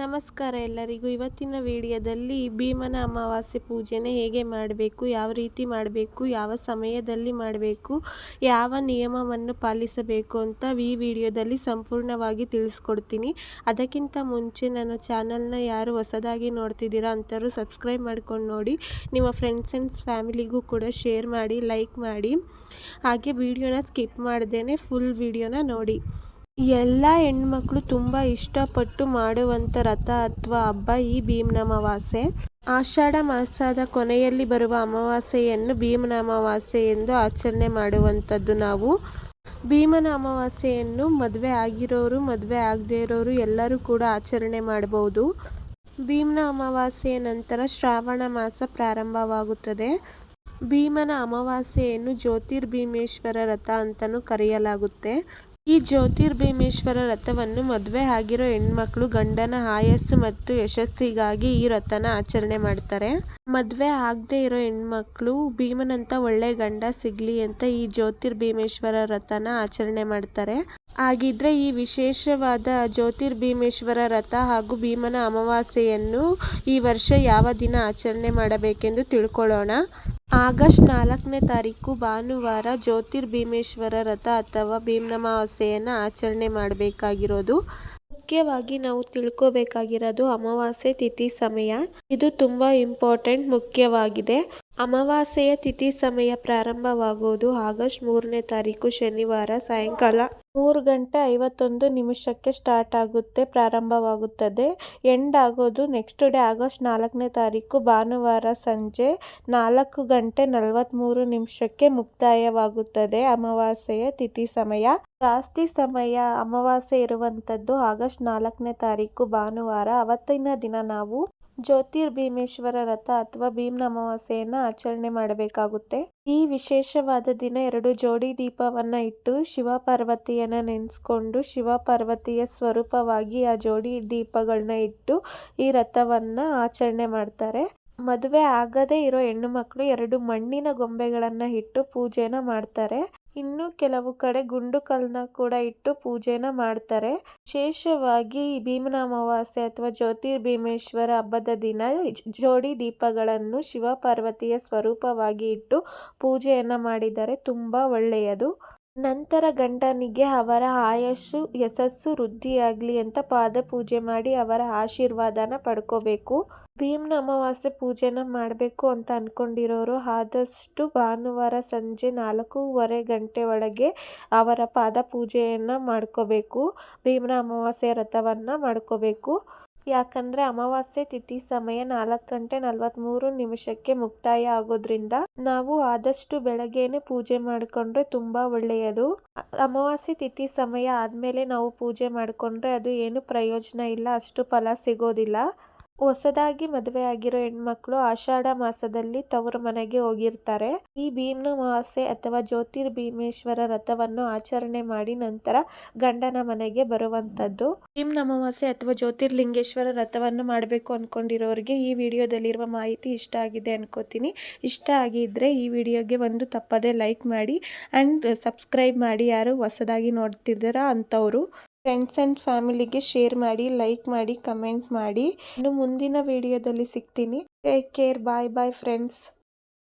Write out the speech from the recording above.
ನಮಸ್ಕಾರ ಎಲ್ಲರಿಗೂ. ಇವತ್ತಿನ ವಿಡಿಯೋದಲ್ಲಿ ಭೀಮನ ಅಮಾವಾಸ್ಯೆ ಪೂಜೆನ ಹೇಗೆ ಮಾಡಬೇಕು, ಯಾವ ರೀತಿ ಮಾಡಬೇಕು, ಯಾವ ಸಮಯದಲ್ಲಿ ಮಾಡಬೇಕು, ಯಾವ ನಿಯಮವನ್ನು ಪಾಲಿಸಬೇಕು ಅಂತ ಈ ವಿಡಿಯೋದಲ್ಲಿ ಸಂಪೂರ್ಣವಾಗಿ ತಿಳಿಸ್ಕೊಡ್ತೀನಿ. ಅದಕ್ಕಿಂತ ಮುಂಚೆ ನನ್ನ ಚಾನಲ್ನ ಯಾರು ಹೊಸದಾಗಿ ನೋಡ್ತಿದ್ದೀರಾ ಅಂತಾರು ಸಬ್ಸ್ಕ್ರೈಬ್ ಮಾಡ್ಕೊಂಡು ನೋಡಿ. ನಿಮ್ಮ ಫ್ರೆಂಡ್ಸ್ ಆ್ಯಂಡ್ ಫ್ಯಾಮಿಲಿಗೂ ಕೂಡ ಶೇರ್ ಮಾಡಿ ಲೈಕ್ ಮಾಡಿ. ಹಾಗೆ ವಿಡಿಯೋನ ಸ್ಕಿಪ್ ಮಾಡ್ದೇ ಫುಲ್ ವಿಡಿಯೋನ ನೋಡಿ. ಎಲ್ಲ ಹೆಣ್ಮಕ್ಳು ತುಂಬ ಇಷ್ಟಪಟ್ಟು ಮಾಡುವಂಥ ರಥ ಅಥವಾ ಹಬ್ಬ ಈ ಭೀಮನ ಆಷಾಢ ಮಾಸದ ಕೊನೆಯಲ್ಲಿ ಬರುವ ಅಮಾವಾಸ್ಯೆಯನ್ನು ಭೀಮನ ಎಂದು ಆಚರಣೆ ಮಾಡುವಂಥದ್ದು ನಾವು. ಭೀಮನ ಅಮಾವಾಸ್ಯೆಯನ್ನು ಮದುವೆ ಆಗಿರೋರು, ಮದುವೆ ಆಗದೇ ಇರೋರು ಎಲ್ಲರೂ ಕೂಡ ಆಚರಣೆ ಮಾಡಬಹುದು. ಭೀಮನ ಅಮಾವಾಸ್ಯೆಯ ನಂತರ ಶ್ರಾವಣ ಮಾಸ ಪ್ರಾರಂಭವಾಗುತ್ತದೆ. ಭೀಮನ ಅಮಾವಾಸ್ಯೆಯನ್ನು ಜ್ಯೋತಿರ್ಭೀಮೇಶ್ವರ ರಥ ಅಂತಲೂ ಕರೆಯಲಾಗುತ್ತೆ. ಈ ಜ್ಯೋತಿರ್ಭೀಮೇಶ್ವರ ರಥವನ್ನು ಮದುವೆ ಆಗಿರೋ ಹೆಣ್ಮಕ್ಳು ಗಂಡನ ಆಯಸ್ಸು ಮತ್ತು ಯಶಸ್ಸಿಗಾಗಿ ಈ ರಥನ ಆಚರಣೆ ಮಾಡ್ತಾರೆ. ಮದುವೆ ಆಗದೆ ಇರೋ ಹೆಣ್ಮಕ್ಳು ಭೀಮನಂತ ಒಳ್ಳೆ ಗಂಡ ಸಿಗ್ಲಿ ಅಂತ ಈ ಜ್ಯೋತಿರ್ಭೀಮೇಶ್ವರ ರಥನ ಆಚರಣೆ ಮಾಡ್ತಾರೆ. ಹಾಗಿದ್ರೆ ಈ ವಿಶೇಷವಾದ ಜ್ಯೋತಿರ್ಭೀಮೇಶ್ವರ ರಥ ಹಾಗೂ ಭೀಮನ ಅಮಾವಾಸ್ಯೆಯನ್ನು ಈ ವರ್ಷ ಯಾವ ದಿನ ಆಚರಣೆ ಮಾಡಬೇಕೆಂದು ತಿಳ್ಕೊಳ್ಳೋಣ. ಆಗಸ್ಟ್ ನಾಲ್ಕನೇ ತಾರೀಕು ಭಾನುವಾರ ಜ್ಯೋತಿರ್ಭೀಮೇಶ್ವರ ರಥ ಅಥವಾ ಭೀಮನಮಾವಾಸ್ಯೆಯನ್ನು ಆಚರಣೆ ಮಾಡಬೇಕಾಗಿರೋದು. ಮುಖ್ಯವಾಗಿ ನಾವು ತಿಳ್ಕೋಬೇಕಾಗಿರೋದು ಅಮಾವಾಸ್ಯೆ ತಿಥಿ ಸಮಯ. ಇದು ತುಂಬಾ ಇಂಪಾರ್ಟೆಂಟ್ ಮುಖ್ಯವಾಗಿದೆ. ಅಮಾವಾಸ್ಯೆಯ ತಿಥಿ ಸಮಯ ಪ್ರಾರಂಭವಾಗುವುದು ಆಗಸ್ಟ್ ಮೂರನೇ ತಾರೀಕು ಶನಿವಾರ ಸಾಯಂಕಾಲ. ಮೂರು ಗಂಟೆ ಐವತ್ತೊಂದು ನಿಮಿಷಕ್ಕೆ ಸ್ಟಾರ್ಟ್ ಆಗುತ್ತೆ, ಪ್ರಾರಂಭವಾಗುತ್ತದೆ. ಎಂಡ್ ಆಗೋದು ನೆಕ್ಸ್ಟ್ ಡೇ ಆಗಸ್ಟ್ ನಾಲ್ಕನೇ ತಾರೀಕು, ಭಾನುವಾರ ಸಂಜೆ ನಾಲ್ಕು ಗಂಟೆ ನಲವತ್ತ್ಮೂರು ನಿಮಿಷಕ್ಕೆ ಮುಕ್ತಾಯವಾಗುತ್ತದೆ ಅಮಾವಾಸ್ಯೆಯ ತಿಥಿ ಸಮಯ. ಜಾಸ್ತಿ ಸಮಯ ಅಮಾವಾಸ್ಯೆ ಇರುವಂಥದ್ದು ಆಗಸ್ಟ್ ನಾಲ್ಕನೇ ತಾರೀಕು, ಭಾನುವಾರ. ಅವತ್ತಿನ ದಿನ ನಾವು ಜ್ಯೋತಿರ್ಭೀಮೇಶ್ವರ ರಥ ಅಥವಾ ಭೀಮ್ನ ಅಮಾವಾಸ್ಯೆಯನ್ನು ಆಚರಣೆ ಮಾಡಬೇಕಾಗುತ್ತೆ. ಈ ವಿಶೇಷವಾದ ದಿನ ಎರಡು ಜೋಡಿ ದೀಪವನ್ನ ಇಟ್ಟು ಶಿವ ಪಾರ್ವತಿಯನ್ನ ನೆನೆಸ್ಕೊಂಡು ಶಿವ ಪಾರ್ವತಿಯ ಸ್ವರೂಪವಾಗಿ ಆ ಜೋಡಿ ದೀಪಗಳನ್ನ ಇಟ್ಟು ಈ ರಥವನ್ನ ಆಚರಣೆ ಮಾಡ್ತಾರೆ. ಮದುವೆ ಆಗದೇ ಇರೋ ಹೆಣ್ಣು ಮಕ್ಕಳು ಎರಡು ಮಣ್ಣಿನ ಗೊಂಬೆಗಳನ್ನ ಇಟ್ಟು ಪೂಜೆನ ಮಾಡ್ತಾರೆ. ಇನ್ನು ಕೆಲವು ಕಡೆ ಗುಂಡು ಕಲ್ಲನ್ನ ಕೂಡ ಇಟ್ಟು ಪೂಜೆನ ಮಾಡ್ತಾರೆ. ವಿಶೇಷವಾಗಿ ಭೀಮನ ಅಮಾವಾಸ್ಯೆ ಅಥವಾ ಜ್ಯೋತಿರ್ಭೀಮೇಶ್ವರ ಹಬ್ಬದ ದಿನ ಜೋಡಿ ದೀಪಗಳನ್ನು ಶಿವ ಪಾರ್ವತಿಯ ಸ್ವರೂಪವಾಗಿ ಇಟ್ಟು ಪೂಜೆಯನ್ನ ಮಾಡಿದರೆ ತುಂಬಾ ಒಳ್ಳೆಯದು. ನಂತರ ಗಂಡನಿಗೆ ಅವರ ಆಯಸ್ಸು, ಯಶಸ್ಸು, ವೃದ್ಧಿಯಾಗಲಿ ಅಂತ ಪಾದ ಪೂಜೆ ಮಾಡಿ ಅವರ ಆಶೀರ್ವಾದನ ಪಡ್ಕೋಬೇಕು. ಭೀಮ್ನ ಅಮಾವಾಸ್ಯೆ ಪೂಜೆನ ಮಾಡಬೇಕು ಅಂತ ಅಂದ್ಕೊಂಡಿರೋರು ಆದಷ್ಟು ಭಾನುವಾರ ಸಂಜೆ ನಾಲ್ಕೂವರೆ ಗಂಟೆ ಒಳಗೆ ಅವರ ಪಾದ ಪೂಜೆಯನ್ನು ಮಾಡ್ಕೋಬೇಕು. ಭೀಮ್ನ ಅಮಾವಾಸ್ಯೆ ವ್ರತವನ್ನು ಮಾಡ್ಕೋಬೇಕು. ಯಾಕಂದ್ರೆ ಅಮಾವಾಸ್ಯೆ ತಿಥಿ ಸಮಯ ನಾಲ್ಕು ಗಂಟೆ ನಲವತ್ತ್ಮೂರು ನಿಮಿಷಕ್ಕೆ ಮುಕ್ತಾಯ ಆಗೋದ್ರಿಂದ ನಾವು ಆದಷ್ಟು ಬೆಳಗ್ಗೆನೆ ಪೂಜೆ ಮಾಡಿಕೊಂಡ್ರೆ ತುಂಬಾ ಒಳ್ಳೆಯದು. ಅಮಾವಾಸ್ಯೆ ತಿಥಿ ಸಮಯ ಆದ್ಮೇಲೆ ನಾವು ಪೂಜೆ ಮಾಡಿಕೊಂಡ್ರೆ ಅದು ಏನು ಪ್ರಯೋಜನ ಇಲ್ಲ, ಅಷ್ಟು ಫಲ ಸಿಗೋದಿಲ್ಲ. ಹೊಸದಾಗಿ ಮದುವೆ ಆಗಿರೋ ಹೆಣ್ಮಕ್ಳು ಆಷಾಢ ಮಾಸದಲ್ಲಿ ತವರು ಮನೆಗೆ ಹೋಗಿರ್ತಾರೆ. ಈ ಭೀಮ್ನ ಮಾಸೆ ಅಥವಾ ಜ್ಯೋತಿರ್ಭೀಮೇಶ್ವರ ರಥವನ್ನು ಆಚರಣೆ ಮಾಡಿ ನಂತರ ಗಂಡನ ಮನೆಗೆ ಬರುವಂತದ್ದು ಭೀಮ್ನ ಅಮಾವಾಸ್ಯೆ ಅಥವಾ ಜ್ಯೋತಿರ್ಲಿಂಗೇಶ್ವರ ರಥವನ್ನು ಮಾಡಬೇಕು ಅನ್ಕೊಂಡಿರೋರಿಗೆ ಈ ವಿಡಿಯೋದಲ್ಲಿರುವ ಮಾಹಿತಿ ಇಷ್ಟ ಆಗಿದೆ ಅನ್ಕೋತೀನಿ. ಇಷ್ಟ ಆಗಿದ್ರೆ ಈ ವಿಡಿಯೋಗೆ ಒಂದು ತಪ್ಪದೆ ಲೈಕ್ ಮಾಡಿ ಅಂಡ್ ಸಬ್ಸ್ಕ್ರೈಬ್ ಮಾಡಿ ಯಾರು ಹೊಸದಾಗಿ ನೋಡ್ತಿದ್ದೀರಾ ಅಂಥವ್ರು. ಫ್ರೆಂಡ್ಸ್ ಆ್ಯಂಡ್ ಫ್ಯಾಮಿಲಿಗೆ ಶೇರ್ ಮಾಡಿ ಲೈಕ್ ಮಾಡಿ ಕಮೆಂಟ್ ಮಾಡಿ. ಇನ್ನು ಮುಂದಿನ ವಿಡಿಯೋದಲ್ಲಿ ಸಿಗ್ತೀನಿ. Take care bye bye friends